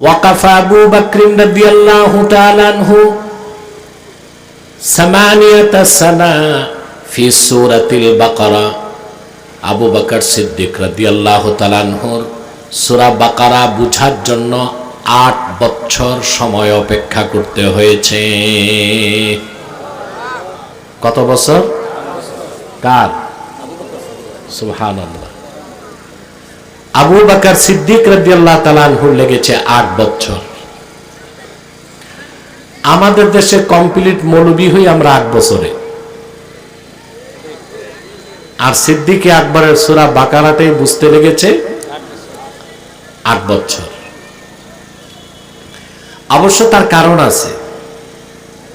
وقف أبو بكر رضي الله تعالى عنه ثمانية سنة في سورة البقرة আবু বকর সিদ্দিক রাদিয়াল্লাহু তাআলার সূরা বাকারা বুঝার জন্য আট বছর সময় অপেক্ষা করতে হয়েছে কত বছর কার সুবহানাল্লাহ আবু বাকার সিদ্দিক লেগেছে আট বছর। আমাদের দেশে কমপ্লিট মৌলবি হই আমরা আট বছরে। আর সিদ্দিকে আকবরের সুরা বাকারাটাই বুঝতে লেগেছে আট বছর। অবশ্য তার কারণ আছে,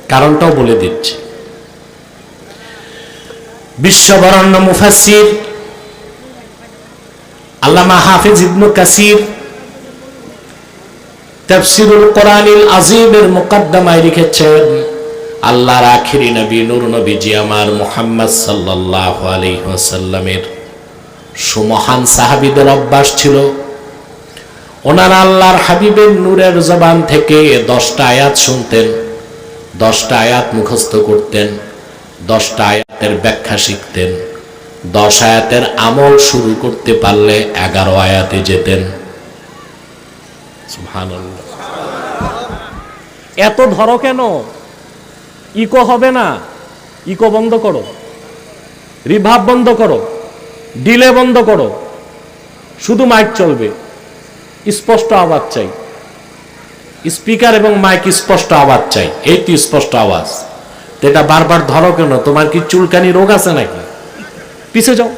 কারণটাও বলে দিচ্ছি। বিশ্ববরণ্য মুফাসির আল্লামা হাফিজ ইবনু কাসির তাফসিরুল কোরআনিল আজিমের মুকদ্দমায় লিখেছেন, আল্লাহর আখিরি নবী নূর নবীজি আমার মুহাম্মদ সাল্লাল্লাহু আলাইহি ওয়াসাল্লামের সুমহান সাহাবীদের অভ্যাস ছিল। ওনারা আল্লাহর হাবিবের নূরের জবান থেকে দশটা আয়াত শুনতেন, দশটা আয়াত মুখস্থ করতেন, দশটা আয়াতের ব্যাখ্যা শিখতেন। দশ আয়াতের আমল শুরু করতে পারলে এগারো আয়াতে যেতেন। এত ধরো কেন? ইকো হবে না। ইকো বন্ধ করো। রিভাব বন্ধ করো। ডিলে বন্ধ করো। শুধু মাইক চলবে। স্পষ্ট আওয়াজ চাই। স্পিকার এবং মাইক স্পষ্ট আওয়াজ চাই। এই তো স্পষ্ট আওয়াজ। এটা বারবার ধরো কেন? তোমার কি চুলকানি রোগ আছে নাকি? পিছে যাও।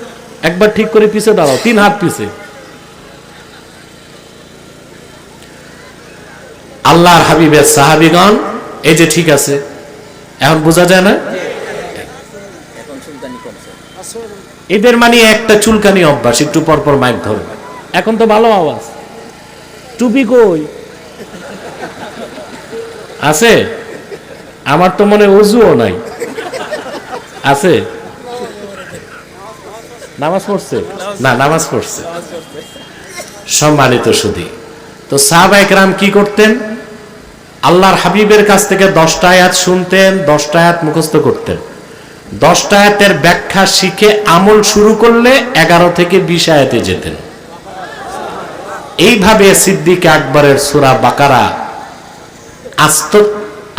একবার ঠিক করে পিছে দাঁড়াও, তিন হাত পিছে। আল্লাহর হাবিবের সাহাবিগণ, এই যে ঠিক আছে, এখন বোঝা যায় না? এদের মানে একটা চুলকানি অভ্যাস, একটু পর পর মাইক ধরবে এখন তো ভালো আওয়াজ। টুপি কই? আছে? আমার তো মনে অজুও নাই। আছে? নামাজ পড়ছে? না নামাজ পড়ছে। সম্মানিত সুধী তো সাহাবাইকরাম কি করতেন? আল্লাহর হাবিবের কাছ থেকে দশটা আয়াত শুনতেন দশটা আয়াত মুখস্থ করতেন। দশটা আয়াতের ব্যাখ্যা শিখে আমল শুরু করলে এগারো থেকে বিশ আয়াতে যেতেন। এইভাবে সিদ্দিক আকবরের সুরা বাকারা আস্ত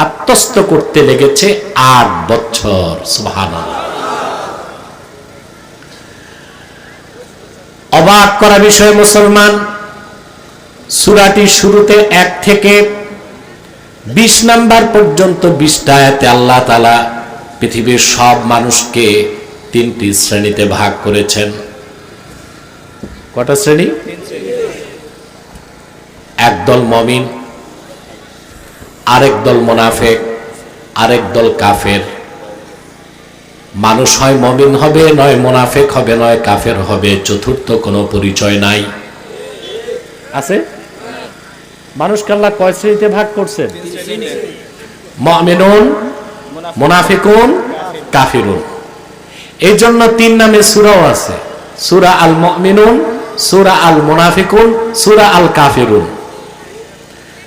আত্মস্থ করতে লেগেছে আট বছর সুবহানাল্লাহ। অবাক করা বিষয় মুসলমান। সুরাটি শুরুতে এক থেকে বিশ নাম্বার পর্যন্ত বিশটা আল্লাহ তালা পৃথিবীর সব মানুষকে তিনটি শ্রেণীতে ভাগ করেছেন। কটা শ্রেণি? একদল মমিন, আরেক দল মোনাফেক, আরেক দল কাফের। মানুষ হয় মমিন হবে নয় মোনাফেক হবে নয় কাফের হবে চতুর্থ কোনো পরিচয় নাই। আছে? মানুষকে আল্লাহ কয় শ্রেণীতে ভাগ করছেন মমিনুন মোনাফিকুন কাফিরুন। এই জন্য তিন নামে সুরাও আছে। সুরা আল মমিনুন সুরা আল মোনাফিকুন সুরা আল কাফিরুন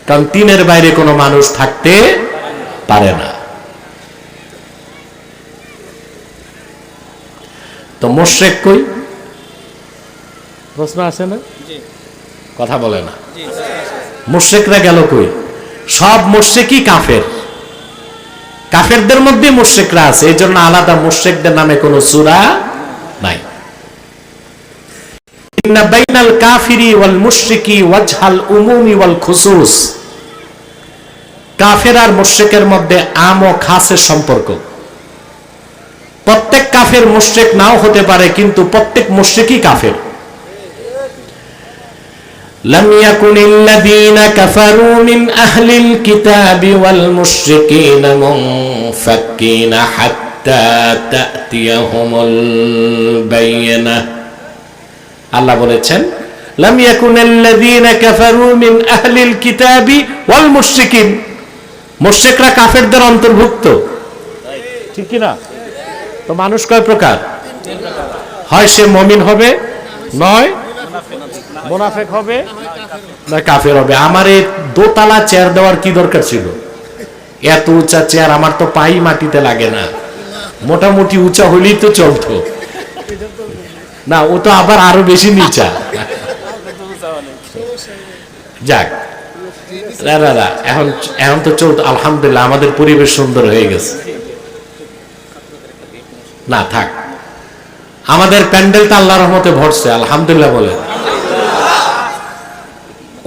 কারণ তিনের বাইরে কোনো মানুষ থাকতে পারে না। তো মোশেক কই? প্রশ্ন আছে না? কথা বলে না। মুর্শেকরা গেল কই? সব মুর্শেকই কাফের। কাফেরদের মধ্যে মুর্শেকরা আছে এই জন্য আলাদা মুর্শেকদের নামে কোনো সুরা নাই। বাইনাল কাফিরি ওয়াল মুশরিকি ওয়াজহাল উমুমি ওয়াল খুসুস। কাফের আর মুশরিকের মধ্যে আম ও খাসের সম্পর্ক। প্রত্যেক কাফের মুশরিক নাও হতে পারে কিন্তু প্রত্যেক মুশরিকই কাফের لم يكن الذين كفروا من أهل الكتاب والمشركين منفكين حتى تأتيهم البينة আল্লাহ বলেছেন لم يكن الذين كفروا من أهل الكتاب والمشركين মুশরিকরা কাফেরদের অন্তর্ভুক্ত ঠিক কি না তো মানুষ কয় প্রকার? হয় সে মমিন হবে, নয় মোনাফেক হবে না কাফের হবে। আমার এই দোতলা চেয়ার দেওয়ার কি দরকার ছিল? এত উঁচা চেয়ার আমার তো পাই মাটিতে লাগে না। মোটামুটি উঁচা হলেই তো চলতো। না, ও তো আবার আরও বেশি নিচা। যাক এখন এখন তো চলতো। আলহামদুলিল্লাহ, আমাদের পরিবেশ সুন্দর হয়ে গেছে। না, থাক। আমাদের প্যান্ডেলটা আল্লাহ রহমতে ভরছে, আলহামদুলিল্লাহ বলে।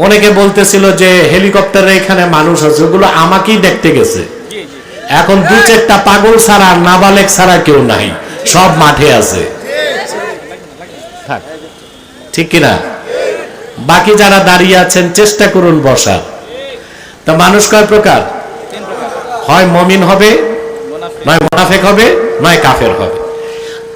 অনেকে বলতেছিল যে হেলিকপ্টারে এখানে মানুষ আছে, ওগুলো আমাকেই দেখতে গেছে। এখন দু চারটা পাগল ছাড়া, নাবালেক ছাড়া কেউ নাই, সব মাঠে আছে। ঠিক কিনা? বাকি যারা দাঁড়িয়ে আছেন, চেষ্টা করুন বসার। তা মানুষ কয় প্রকার? হয় মমিন হবে নয় মোনাফেক হবে নয় কাফের হবে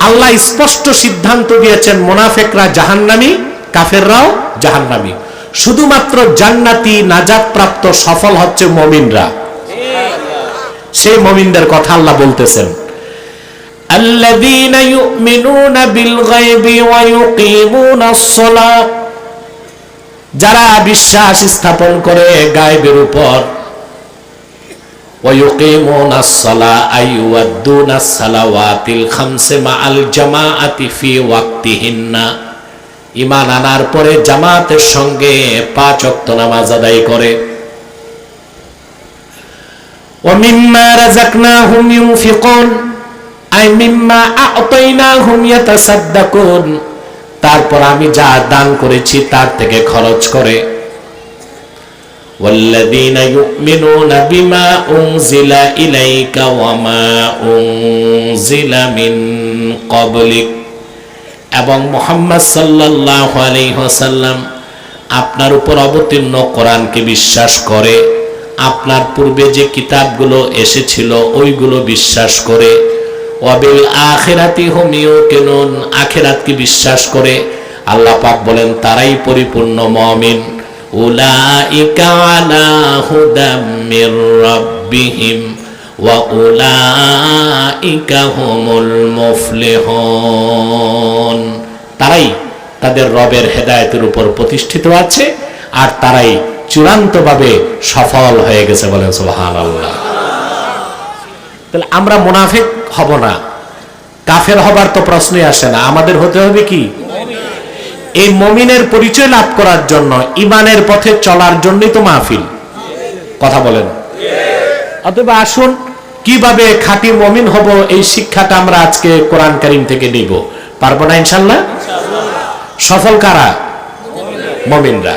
আল্লাহ স্পষ্ট সিদ্ধান্ত দিয়েছেন মোনাফেকরা জাহান্নামী কাফেররাও জাহান্নামী শুধুমাত্র জান্নাতি নাজাত প্রাপ্ত সফল হচ্ছে মমিনরা সেই মমিনদের কথা আল্লাহ বলতেছেন الذين يؤمنون بالغيب ويقيمون الصلاة যারা বিশ্বাস স্থাপন করে গায়েবের উপর ويقيمون الصلاة أي يؤدون الصلوات الخمس مع الجماعة في وقتهن ইমান আনার পরে জামাতের সঙ্গে পাঁচ অক্ত নামাজ আদায় করে ومما رزقناهم ينفقون أي مما أعطيناهم يتصدقون তারপর আমি যা দান করেছি তার থেকে খরচ করে والذين يؤمنون بما أنزل إليك وما أنزل من قبلك এবং মোহাম্মদ সাল্লাল্লাহু আলাইহি ওয়াসাল্লাম আপনার উপর অবতীর্ণ কোরআনকে বিশ্বাস করে আপনার পূর্বে যে কিতাবগুলো এসেছিল ওইগুলো বিশ্বাস করে ওয়াবিল আখিরাতি হুম ইউকিনুন আখিরাতকে বিশ্বাস করে আল্লাহ পাক বলেন তারাই পরিপূর্ণ মুমিন আলা হুদাম মির রাব্বিহিম ওয়া উলাইকা হুমুল মুফলিহুন। তারাই তাদের রবের হেদায়েতের উপর প্রতিষ্ঠিত আছে আর তারাই চূড়ান্তভাবে সফল হয়ে গেছে বলেন সুবহানাল্লাহ। তাহলে আমরা মুনাফিক হব না, কাফের হবার তো প্রশ্নই আসে না, আমাদের হতে হবে কি? এই মমিনের পরিচয় লাভ করার জন্য ইমানের পথে চলার জন্যই তো মাহফিল। কথা বলেন। অথবা আসুন, কীভাবে খাঁটি মমিন হব এই শিক্ষাটা আমরা আজকে কোরআন কারিম থেকে নিব। পারব না ইনশাল্লাহ সফল কারা? মমিনরা।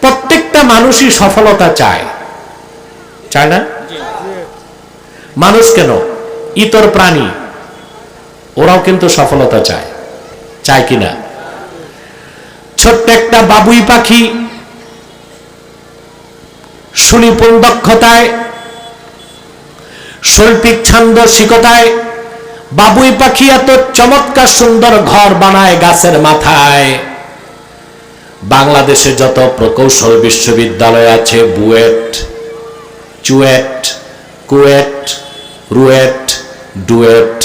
প্রত্যেকটা মানুষই সফলতা চায়। চায় না? মানুষ কেন? ইতর প্রাণী। ওরাও কিন্তু সফলতা চায়। চায় কিনা? ছোট্ট একটা বাবুই পাখি। সুনিপুণ দক্ষতায়। শৈল্পিক ছান্দসিকতায় বাবুই পাখি এত চমৎকার সুন্দর ঘর বানায় গাছের মাথায়। বাংলাদেশে যত প্রকৌশল বিশ্ববিদ্যালয় আছে, বুয়েট, চুয়েট, কুয়েট, রুয়েট, ডুয়েট,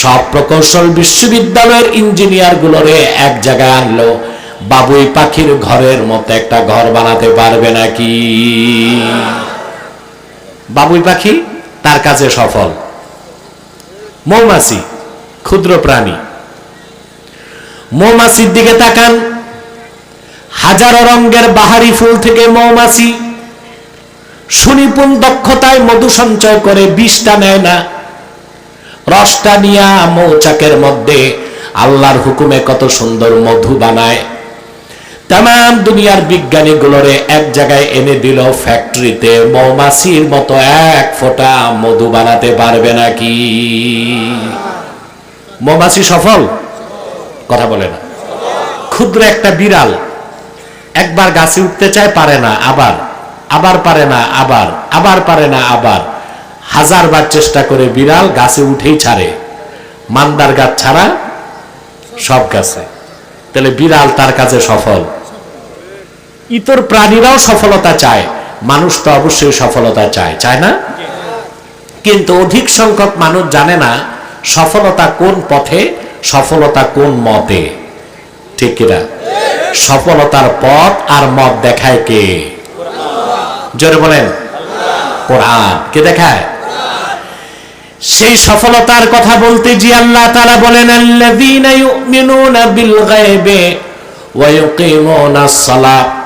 সব প্রকৌশল বিশ্ববিদ্যালয়ের ইঞ্জিনিয়ার গুলোরে এক জায়গায় আনলো। বাবুই পাখির ঘরের মতো একটা ঘর বানাতে পারবে নাকি? বাবুই পাখি তার কাছে সফল। মৌমাছি, ক্ষুদ্র প্রাণী। মৌমাছির দিকে তাকান। হাজারো রঙের বাহারি ফুল থেকে মৌমাছি। সুনিপুণ দক্ষতায় মধু সঞ্চয় করে বিষটা নেয় না। রসটা নিয়া মৌচাকের মধ্যে আল্লাহর হুকুমে কত সুন্দর মধু বানায়। তাম দুনিয়ার বিজ্ঞানী গুলোরে এক জায়গায় এনে দিল ফ্যাক্টরিতে, মৌমাছির মতো এক ফোঁটা মধু বানাতে পারবে নাকি? মৌমাছি সফল? কথা বলে না। ক্ষুদ্র একটা বিড়াল একবার গাছে উঠতে চায়, পারে না, আবার আবার পারে না, আবার আবার পারে না, আবার। হাজারবার চেষ্টা করে বিড়াল গাছে উঠেই ছাড়ে। মান্দার গাছ ছাড়া সব গাছে। তাহলে বিড়াল তার কাছে সফল। ইতর প্রাণীরাও সফলতা চায়। মানুষ তো অবশ্যই সফলতা চায় চায় না? কিন্তু অধিক সংখ্যক মানুষ জানে না সফলতা কোন পথে, সফলতা কোন মতে। ঠিক কিনা? সফলতার পথ আর মত দেখায় কে? জোরে বলেন। কোরআন। কে দেখায়? সেই সফলতার কথা বলতে জি আল্লাহ তাআলা বলেন ইউমিনুনা বিল গায়বি ওয়া ইউকিমুনাস সালাহ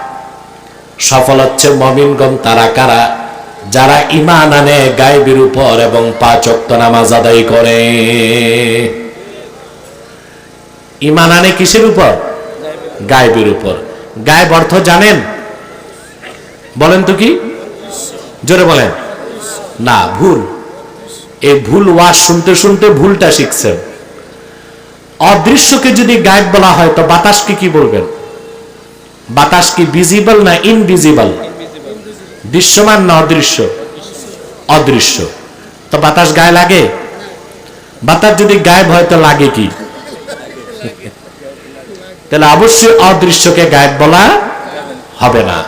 সফল হচ্ছে মুমিনগণ তারা কারা? যারা ইমান আনে, গায়বের উপর এবং পাঁচ ওয়াক্ত নামাজ আদায় করে। ইমান আনে কিসের উপর? গায়বের উপর। গায়ব অর্থ জানেন? বলেন তো কি? জোরে বলেন। না, ভুল। এই ভুল ওয়াজ শুনতে শুনতে ভুলটা শিখছেন। অদৃশ্যকে যদি গায়েব বলা হয়, তো বাতাসকে কি বলবেন? বাতাস কি ভিজিবল না ইনভিজিবল দৃশ্যমান না অদৃশ্য? অদৃশ্য। তো বাতাস গায়ে লাগে? বাতাস যদি গায়েব হয় তো লাগে কি? তাহলে অবশ্যই অদৃশ্যকে গায়েব বলা হবে না।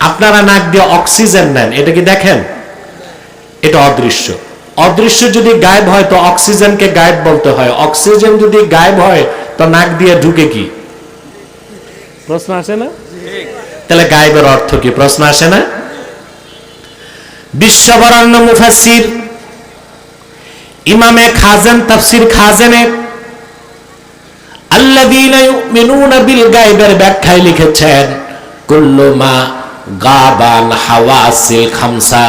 আপনারা নাক দিয়ে অক্সিজেন নেন, এটা কি দেখেন? এটা অদৃশ্য। অদৃশ্য যদি গায়েব হয় তো অক্সিজেনকে গায়েব বলতে হয়। অক্সিজেন যদি গায়েব হয় তো নাক দিয়ে ঢুকে কি? প্রশ্ন আসে না? তাহলে গায়েবের অর্থ কি? প্রশ্ন আসে না? বিশ্ববরণ্য মুফাসসির, ইমামে খাজেন তাফসির খাজেনে আল্লাযীনা ইউমিনুনা বিল গায়বের ব্যাখ্যায় লিখেছেন, কুল্লু মা গাবান হাওয়াসিল খামসা।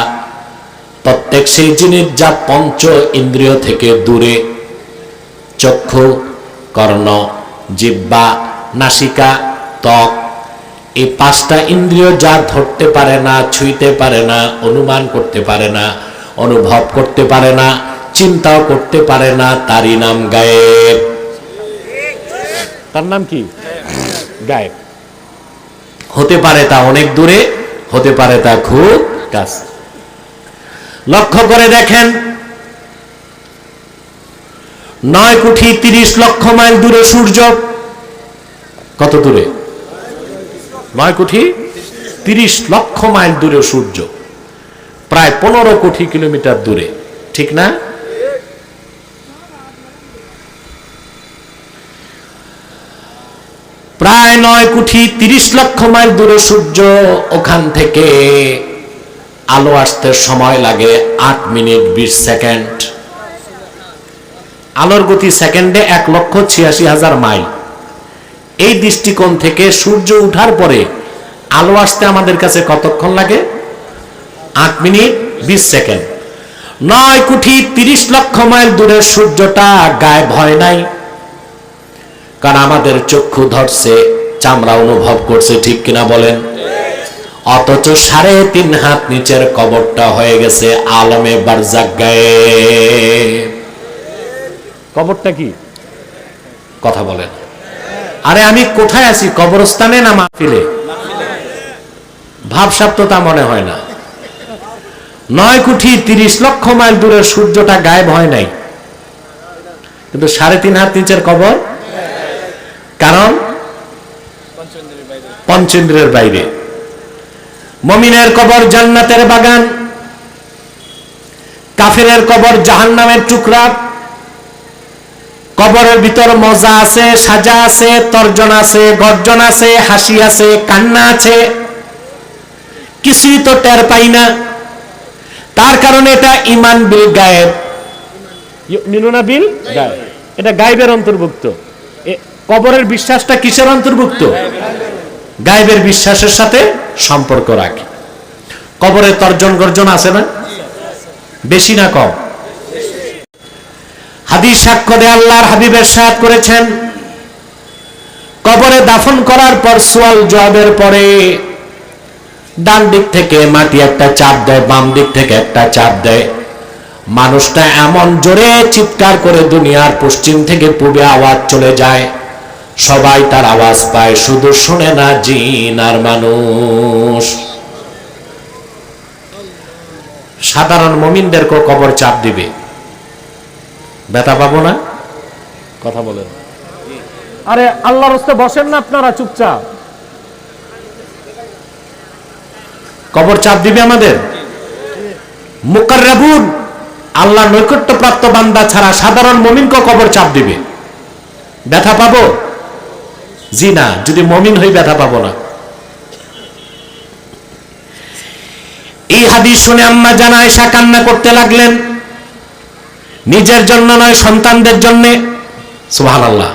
প্রত্যেক সেই জিনিস যা পঞ্চ ইন্দ্রিয় থেকে দূরে। চক্ষু, কর্ণ জিব্বা নাসিকা ত্বক এই পাঁচটা ইন্দ্রিয় যা ধরতে পারে না, ছুঁইতে পারে না, অনুমান করতে পারে না, অনুভব করতে পারে না, চিন্তাও করতে পারে না, তারই নাম গায়েব। তার নাম কি? গায়েব। হতে পারে তা অনেক দূরে, হতে পারে তা খুব কাছে। লক্ষ্য করে দেখেন, নয় কোটি তিরিশ লক্ষ মাইল দূরে সূর্য। কত দূরে? নয় কোটি তিরিশ লক্ষ মাইল দূরে সূর্য। প্রায় পনেরো কোটি কিলোমিটার দূরে। ঠিক না? প্রায় নয় কোটি তিরিশ লক্ষ মাইল দূরে সূর্য। ওখান থেকে আলো আসতে সময় লাগে আট মিনিট বিশ সেকেন্ড। আলোর গতি সেকেন্ডে এক লক্ষ ছিয়াশি হাজার মাইল। এই দৃষ্টিকোণ থেকে সূর্য উঠার পরে আলো আসতে আমাদের কাছে কতক্ষণ লাগে? আট মিনিট বিশ সেকেন্ড। নয় কোটি তিরিশ লক্ষ মাইল দূরে সূর্যটা গায়েব হয় নাই। কারণ আমাদের চক্ষু ধরছে চামড়া অনুভব করছে ঠিক কিনা বলেন? অথচ সাড়ে তিন হাত নিচের কবরটা হয়ে গেছে আলমে বারজাক গায়ে কবরটা কি? কথা বলেন। আরে আমি কোথায় আছি? কবরস্থানে না মাহফিলে? ভাবসাব তো তা মনে হয় না। নয় কোটি তিরিশ লক্ষ মাইল দূরে সূর্যটা গায়েব হয় নাই। কিন্তু সাড়ে তিন হাত নিচের কবর? কারণ? পঞ্চেন্দ্রের বাইরে। মমিনের কবর জান্নাতের বাগান। কাফেরের কবর জাহান্নামের টুকরা। কবরের ভিতর মজা আছে সাজা আছে তর্জন আছে গর্জন আছে হাসি আছে কান্না আছে। কিছুই তো টের পাই না। তার কারণে এটা ইমান বিল গায়েব। মিনুনা বিল? গায়েব। এটা গায়েবের অন্তর্ভুক্ত। কবরের বিশ্বাসটা কিসের অন্তর্ভুক্ত? গায়েবের বিশ্বাসের সাথে সম্পর্ক রাখে। কবরের তর্জন গর্জন আছে না? বেশি না কম। হাদিস সাক্ষ্য দিয়ে আল্লাহর হাবিবের সাথ করেছেন। কবরে দাফন করার পর সোয়াল জবাবের পরে ডান দিক থেকে মাটি একটা চাপ দেয়, বাম দিক থেকে একটা চাপ দেয়। মানুষটা এমন জোরে চিৎকার করে দুনিয়ার পশ্চিম থেকে পূবে আওয়াজ চলে যায়। সবাই তার আওয়াজ পায়, শুধু শুনে না জিন আর মানুষ। সাধারণ মমিনদেরকে কবর চাপ দিবে। ব্যথা পাবো না? কথা বলেন। আরে আল্লাহর হস্তে বসেন না আপনারা চুপচাপ। কবর চাপ দিবে আমাদের? মুকাররাবুন আল্লাহ নৈকট্য প্রাপ্ত বান্দা ছাড়া সাধারণ মমিনকে কবর চাপ দিবে। ব্যথা পাবো? জি না যদি মমিন হই ব্যথা পাবো না। এই হাদিস শুনে আম্মা জানা আয়েশা কান্না করতে লাগলেন। নিজের জন্য নয়, সন্তানদের জন্য। সুবহানাল্লাহ।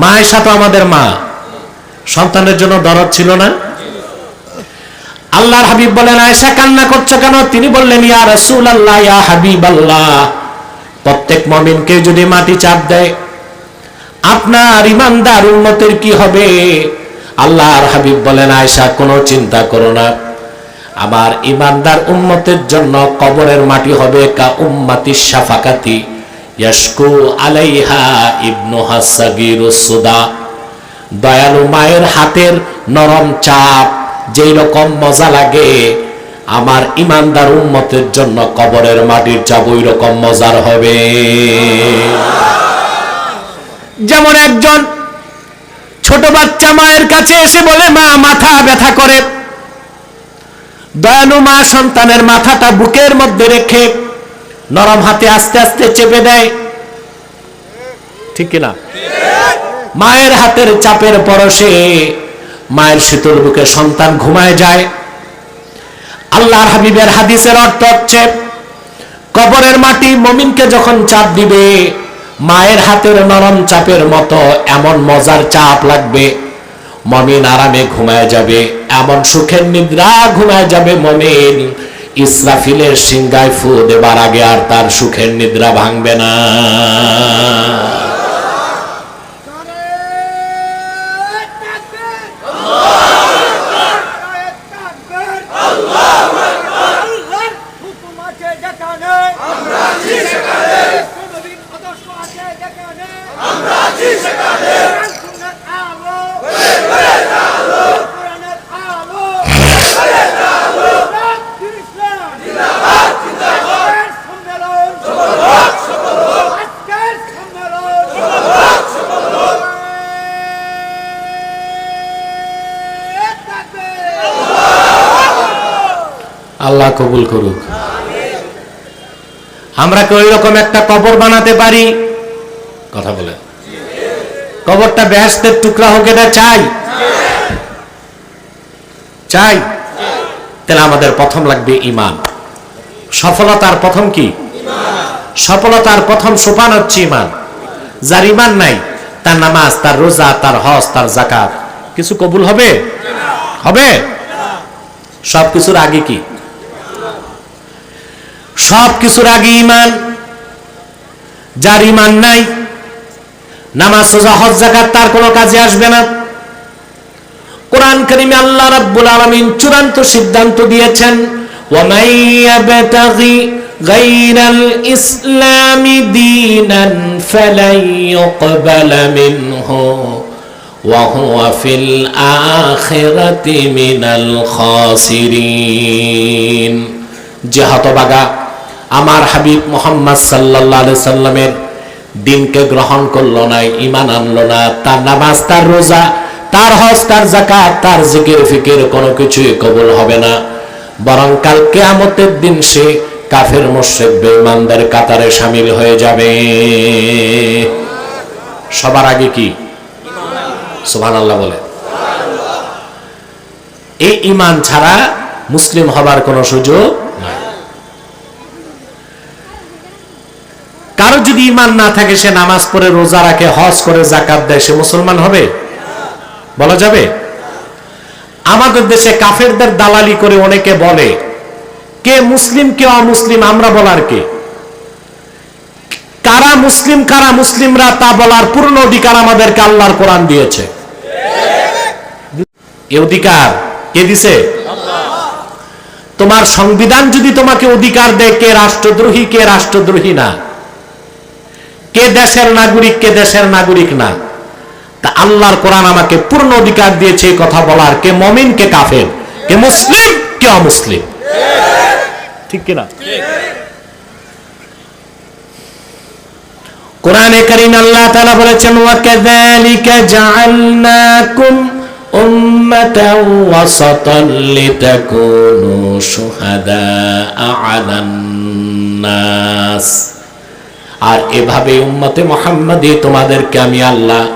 মা আয়েশা তো আমাদের মা, সন্তানের জন্য দরদ ছিল না। আল্লাহর হাবিব বলেন, আয়েশা, কান্না করছ কেন? তিনি বললেন, ইয়া রাসূল আল্লাহ ইয়া হাবিব আল্লাহ প্রত্যেক মমিনকে যদি মাটি চাপ দেয়, আপনার ইমানদার উন্নতির কি হবে? আল্লাহর হাবিব বলেন, আয়েশা, কোনো চিন্তা করো না। আমার ইমানদার উম্মতের জন্য কবরের মাটি হবে কা উম্মাতি শাফাকাতি। ইয়াশকু আলাইহা ইবনু হাসাগির সুদা। দয়ালু মায়ের হাতের নরম চাপ, যেই রকম মজা লাগে, আমার ইমানদার উম্মতের জন্য কবরের মাটির চাপ ওই রকম মজার হবে। যেমন একজন ছোট বাচ্চা মায়ের কাছে এসে বলে, মা, মাথা ব্যথা করে। দয়ালু মা সন্তানের মাথাটা বুকের মধ্যে রেখে নরম হাতে আস্তে আস্তে চেপে দেয়। ঠিক কিনা? মায়ের হাতের চাপের পরশে মায়ের শীতল বুকে সন্তান ঘুমায় যায়। আল্লাহর হাবিবের হাদিসের অর্থ হচ্ছে, কবরের মাটি মমিনকে যখন চাপ দিবে, মায়ের হাতের নরম চাপের মতো এমন মজার চাপ লাগবে মমিন আরামে ঘুমায় যাবে, এমন সুখের নিদ্রা ঘুমায় যাবে মমিন। ইসরাফিলের সিংগায় ফু দেবার আগে আর তার সুখের নিদ্রা ভাঙবে না। কবুল করুক। আমরা কি ওই রকম একটা কবর বানাতে পারি? কথা বলে। কবরটা বেহেস্তের টুকরা হোক এটা চাই। চাই। তাহলে আমাদের প্রথম লাগবে ইমান সফলতার প্রথম কি? সফলতার প্রথম সোপান হচ্ছে ইমান যার ইমান নাই, তার নামাজ, তার রোজা, তার হজ, তার জাকাত কিছু কবুল হবে? হবে। সব কিছুর আগে কি? সব কিছুর আগে ইমান যার ইমান নাই, নামাজ, সোজা, হজ জাকাত তার কোনো কাজে আসবে না। কোরআন কারিমে আল্লাহ রাব্বুল আলামিন চূড়ান্ত সিদ্ধান্ত দিয়েছেন ইয়াবতাগি গায়রাল ইসলামি দীনান ফালাই ইউকবালা মিনহু, ওয়া হুয়া ফিল আখিরাতি মিনাল খাসিরিন। যে হতবাগা আমার হাবিব মোহাম্মদ আলাইহি সাল্লামের দিনকে গ্রহণ করল না ইমান আনলো না, তার নামাজ, তার রোজা, তার হজ, তার জাকাত তার জিকির, ফিকির কোনো কিছুই কবুল হবে না। বরং কাল কেয়ামতের দিন সে কাফের মোশেক বেঈমানদের কাতারে সামিল হয়ে যাবে। সবার আগে কি? সুবহানাল্লাহ বলে। এই ইমান ছাড়া মুসলিম হবার কোনো সুযোগ কারও যদি ইমান না থাকে, সে নামাজ পড়ে, রোজা রাখে, হজ করে জাকাত দেয়, সে মুসলমান হবে? বলা যাবে? আমাদের দেশে কাফেরদের দালালি করে অনেকে বলে, কে মুসলিম, কে অমুসলিম, আমরা বলার কে? কারা মুসলিম, কারা মুসলিমরা তা বলার পূর্ণ অধিকার আমাদেরকে আল্লাহর কোরআন দিয়েছে। এ অধিকার কে দিছে? তোমার সংবিধান যদি তোমাকে অধিকার দেয়, কে রাষ্ট্রদ্রোহী কে রাষ্ট্রদ্রোহী না? কে দেশের নাগরিক, কে দেশের নাগরিক না? তা আল্লাহর কোরআন আমাকে পূর্ণ অধিকার দিয়েছে কথা বলার কে মমিন, কে কাফের, কে মুসলিম, কে অমুসলিম। ঠিক কিনা? কোরআনে কারীম আল্লাহ তাআলা বলেছেন ওয়া কাযালিকা জাআলনাকুম উম্মাতাও ওয়াসাতান লিতাকুনু শুহাদাআ আলান নাস আর এভাবে উম্মতে মোহাম্মদে তোমাদেরকে আমি আল্লাহ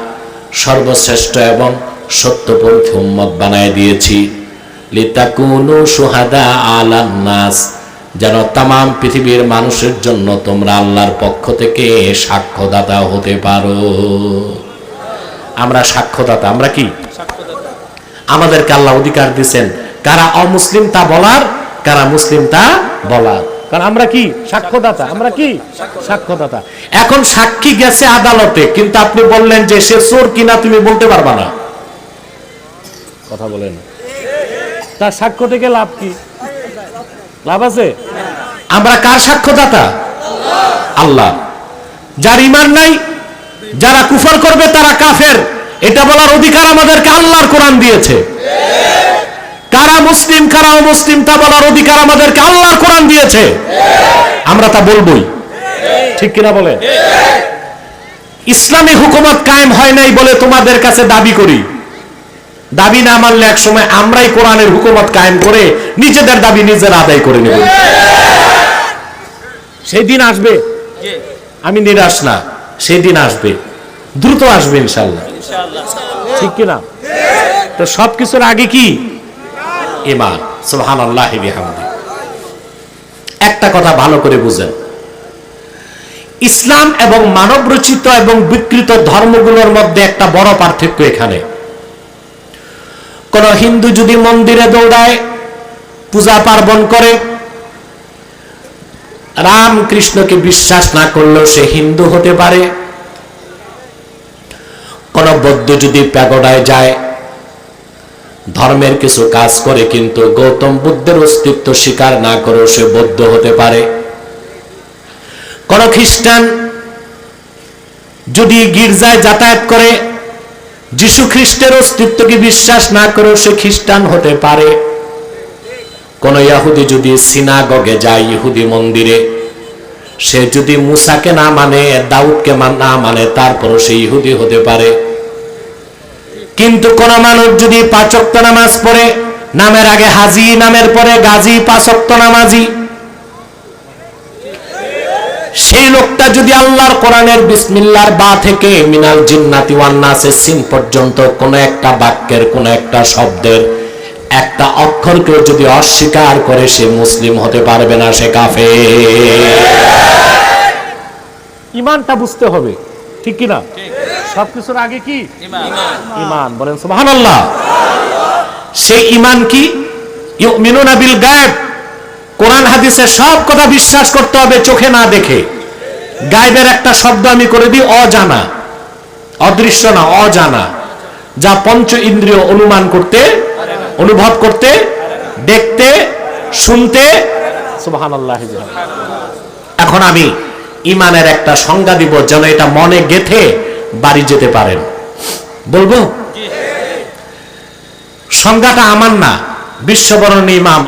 সর্বশ্রেষ্ঠ এবং সত্যপন্থী উম্মত বানায় দিয়েছি। সুহাদা আলান যেন তাম পৃথিবীর মানুষের জন্য তোমরা আল্লাহর পক্ষ থেকে সাক্ষ্যদাতা হতে পারো। আমরা সাক্ষ্যদাতা, আমরা কি? আমাদেরকে আল্লাহ অধিকার দিচ্ছেন কারা অমুসলিম তা বলার, কারা মুসলিম তা বলার। কারণ আমরা কি? সাক্ষ্যদাতা। আমরা কি? সাক্ষ্যদাতা। এখন সাক্ষী গেছে আদালতে, কিন্তু আপনি বললেন যে সে চোর কিনা তুমি বলতে পারবা না। কথা বলেন। তার সাক্ষ্য থেকে লাভ কি? লাভ আছে? আমরা কার সাক্ষ্যদাতা? আল্লাহ। যার ইমান নাই, যারা কুফর করবে তারা কাফের। এটা বলার অধিকার আমাদেরকে আল্লাহর কোরআন দিয়েছে। কারা মুসলিম কারা অমুসলিম তা বলার অধিকার আমাদেরকে আল্লাহর কোরআন দিয়েছে। আমরা তা বলবই। ঠিক কিনা বলে ইসলামী হুকুমত কায়েম হয় নাই বলে তোমাদের কাছে দাবি করি। দাবি না মানলে এক সময় আমরাই কোরআনের হুকুমত কায়েম করে নিজেদের দাবি নিজেরা আদায় করে নেব। সেই দিন আসবে। আমি নিরাশ না সেই দিন আসবে। দ্রুত আসবে ইনশাল্লাহ। ঠিক কিনা? তো সবকিছুর আগে কি? ইমান। সুবহান আল্লাহ একটা কথা ভালো করে বুঝেন। ইসলাম এবং মানব রচিত এবং বিকৃত ধর্মগুলোর মধ্যে একটা বড় পার্থক্য এখানে। কোন হিন্দু যদি মন্দিরে দৌড়ায়, পূজা পার্বণ করে রাম কৃষ্ণকে বিশ্বাস না করলেও সে হিন্দু হতে পারে। কোন বৌদ্ধ যদি প্যাগোডায় যায় ধর্মের কিছু কাজ করে কিন্তু গৌতম বুদ্ধের অস্তিত্ব স্বীকার না করেও সে বৌদ্ধ হতে পারে। কোন খ্রিস্টান যদি গির্জায় যাতায়াত করে, যিশু খ্রিস্টের অস্তিত্বকে বিশ্বাস না করেও সে খ্রিস্টান হতে পারে। কোন ইহুদি যদি সিনাগগে যায় ইহুদি মন্দিরে, সে যদি মুসাকে না মানে দাউদকে না মানে তারপরও সে ইহুদি হতে পারে। কিন্তু কোন মানুষ যদি পাচক্ত নামাজ পড়ে নামের আগে হাজি নামের পরে গাজী পাচক্ত নামাজি সেই লোকটা যদি আল্লাহর কোরআনের বিসমিল্লার বা থেকে মিনাল জিন্নাতি ওয়ান্নাসের সিন পর্যন্ত কোন একটা বাক্যের কোন একটা শব্দের একটা অক্ষরকেও যদি অস্বীকার করে সে মুসলিম হতে পারবে না সে কাফে ইমানটা বুঝতে হবে ঠিক কিনা? সবকিছুর আগে কি? ইমান। বলেন সুবহান আল্লাহ সেই ইমান কি? ইউমিনুনা বিল গায়েব। কোরআন হাদিসের সব কথা বিশ্বাস করতে হবে চোখে না দেখে। গায়েবের একটা শব্দ আমি করে দিই অজানা। অদৃশ্য না অজানা। যা পঞ্চ ইন্দ্রিয় অনুমান করতে অনুভব করতে দেখতে শুনতে। এখন আমি ইমানের একটা সংজ্ঞা দিব যেন এটা মনে গেথে বাড়ি যেতে পারেন। বলব? সংজ্ঞাটা আমার না বিশ্ববরণী ইমাম।